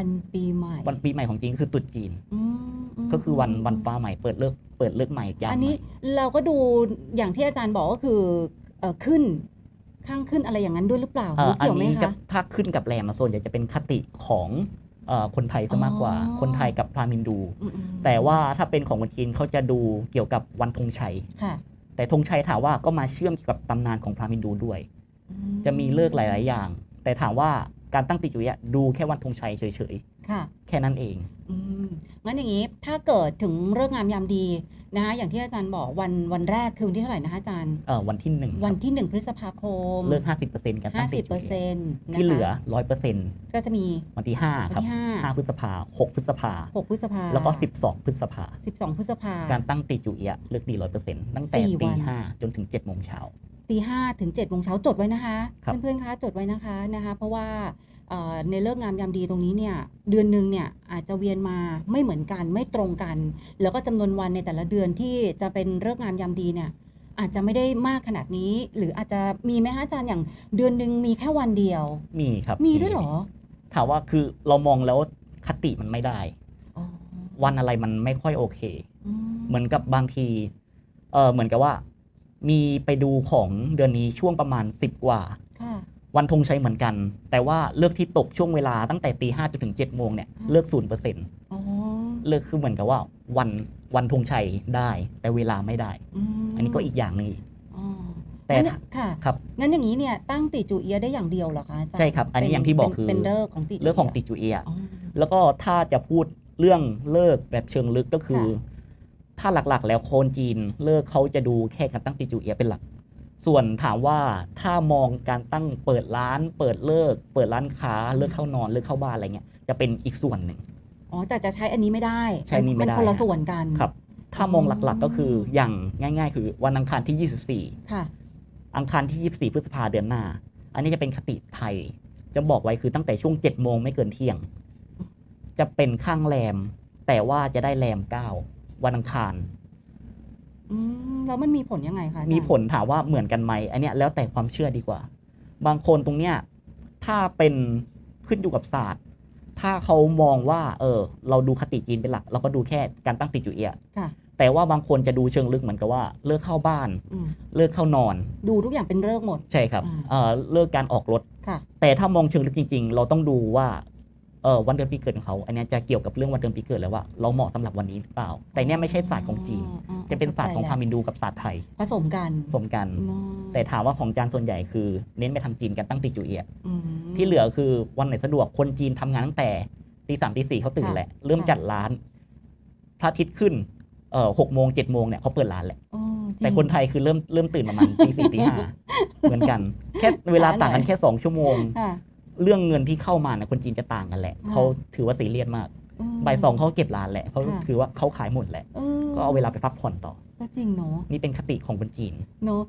วันปีใหม่วันปีใหม่ของจีนก็คือตรุษจีน อืมมก็คือวันวันฟ้าใหม่เปิดเลิกเปิดเลิกใหม่ยามอันใหนี้ม่เราก็ดูอย่างที่อาจารย์บอกก็คือเอ่อขึ้นข้างขึ้นอะไรอย่างนั้นด้วยหรือเปล่าหเอ่รือออันเกี่ยวไหมนี้จะคะ ถ้าขึ้นกับแรมมาส่วนใหญ่จะเป็นคติของเอ่อคนไทยซะมากกว่า อ๋อ คนไทยกับพราหมณ์ฮินดู อืมๆแต่ว่าถ้าเป็นของคนจีนเขาจะดูเกี่ยวกับวันธงชัย ค่ะแต่ธงชัยถามว่าก็มาเชื่อมเกี่ยวกับตำนานของพราหมณ์ฮินดูด้วย อืจะมีเลิกหลาย ๆ อย่าง แต่ถามว่า การตั้งติดอยู่เนี่ยดูแค่วันธงชัยเฉยค่ะๆ แค่นั้นเอง อืมงั้นอย่างนี้ถ้าเกิดถึงเรื่องงามยามดีนะคะอย่างที่อาจารย์บอกวันวันแรกคือวันที่เท่าไหร่นะคะอาจารย์ เอ่อวันที่หนึ่งควัรันบที่หนึ่งพฤษภาคมเลิก 50%การตั้งติดอยู่50%เนี่ยนะคะที่เหลือ 100%ก็จะมี วันที่ 5 ครับ วันที่ห้า 5 พฤษภา 6 พฤษภา6พฤษภาแล้วก็ 12 พฤษภา12พฤษภา การตั้งติดอยู่เอียเลิกดี 100%ตั้งแต่สี่ตีวันห้าจนถึง7โมงเช้า ตีห้าถึง7จ็ดโมงเช้าจดไว้นะคะ ครับ เพื่อนๆคะจดไว้นะคะนะคะ เพราะว่าเอ่อในเลิกงามยามดีตรงนี้เนี่ยเดือนหนึ่งเนี่ยอาจจะเวียนมาไม่เหมือนกันไม่ตรงกัน แล้วก็จำนวนวันในแต่ละเดือนที่จะเป็นเลิกงามยามดีเนี่ยอาจจะไม่ได้มากขนาดนี้ หรืออาจจะมีไหมคะอาจารย์อย่างเดือนหนึ่งมีแค่วันเดียว มีครับมีด้วยเหรอถามว่าคือเรามองแล้วคติมันไม่ได้ อ๋อวันอะไรมันไม่ค่อยโอเค อืม เหมือนกับบางทีเออเหมือนกับว่า มีไปดูของเดือนนี้ช่วงประมาณ 10 กว่าค่ะวันธงชัยเหมือนกัน แต่ว่าเลือกที่ตกช่วงเวลาตั้งแต่ตีห้าจนถึง7จ็ดโมงเนี่ยอืมเลือกศูนย์เปอร์เซ็นต์อ๋อเลือกคือเหมือนกับว่าวันวันธงชัยได้ แต่เวลาไม่ได้มอันนี้ก็อีกอย่างหนึงอีกอ๋อแต่งั้นถ้าค่ะครับงั้นอย่างนี้เนี่ยตั้งติจูเอียได้อย่างเดียวเหรอคะอาจารย์ใช่ครับ อันนี้เป็อย่างที่บอกเป็นคือเป็นเลิกของติจูเรื่องของติจูเอียอ๋อแล้วก็ถ้าจะพูดเรื่องเลิกแบบเชิงลึกก็คือค่ะ ถ้าหลักๆ แล้วคนจีนเลิกเขาจะดูแค่การตั้งติจูเอียเป็นหลัก ส่วนถามว่าถ้ามองการตั้งเปิดร้าน เปิดเลิก เปิดร้านค้าเลิกเข้านอนเลิกเข้าบ้านอะไรเงี้ยจะเป็นอีกส่วนหนึ่งอ๋อแต่จะใช้อันนี้ไม่ได้ใช้อันนี้ไม่ได้คนละส่วนกันครับถ้ามองหลักๆก็คืออย่างง่าย ๆ คือวันอังคารที่ 24 ค่ะ อังคารที่ 24 พฤษภาเดือนหน้า อันนี้จะเป็นคติไทย จะบอกไว้คือตั้งแต่ช่วง 7 โมงไม่เกินเที่ยง จะเป็นข้างแรม แต่ว่าจะได้แรม 9 วันอังคาร อืมแล้วมันมีผลยังไงคะอาจารย์มีผลถามว่าเหมือนกันไหมอันเนี้ยแล้วแต่ความเชื่อดีกว่า บางคนตรงเนี้ยถ้าเป็นขึ้นอยู่กับศาสตร์ ถ้าเขามองว่า เออ เราดูคติจีนเป็นหลัก เราก็ดูแค่การตั้งติดอยู่เอียค่ะ แต่ว่าบางคนจะดูเชิงลึกเหมือนกับว่าเลิกเข้าบ้าน อืมเลิกเข้านอน ดูทุกอย่างเป็นเลิกหมด ใช่ครับอ่า เออเลิกการออกรถ ค่ะ แต่ถ้ามองเชิงลึกจริง ๆ เราต้องดูว่า เออวันเดือนปีเกิดของเขา อันเนี้ยจะเกี่ยวกับเรื่องวันเดือนปีเกิดแล้วว่าเราเหมาะสำหรับวันนี้หรือเปล่า แต่เนี่ยไม่ใช่ศาสตร์ของจีนอ๋อจะเป็นศาสตร์ของพราหมณ์เข้ฮินดูกับศาสตร์ไทย ผสมกันสมกันอ๋อแต่ถามว่าของจานส่วนใหญ่คือ เน้นไปทางจีนกันตั้งติจูเอียอืมที่เหลือคือวันไหนสะดวกคนจีนทำงานตั้งแต่ตีสามตีสี่เขาตื่นค่ะแหละ เริ่มค่ะจัดร้านพระอาทิตย์ขึ้นเอ่อหกโมงเจ็ดโมงเนี่ยเขาเปิดร้านแหละอ๋อจริงแต่คนไทยคือเริ่มเริ่มตื่นประมาณตีสี่ตีห้าเหมือนกัน แค่เวลาต่างกันแค่สองชั่วโมงค่ะ เรื่องเงินที่เข้ามาเนี่ยคนจีนจะต่างกันแหละค่ะเขาถือว่าซีเรียสมากมบ่ายสองเขาเก็บร้านแหละเพราะค่ะถือว่าเขาขายหมดแหละเออก็เอาเวลาไปพักผ่อนต่อก็จริงเนาะนี่เป็นคติของคนจีนเนาะ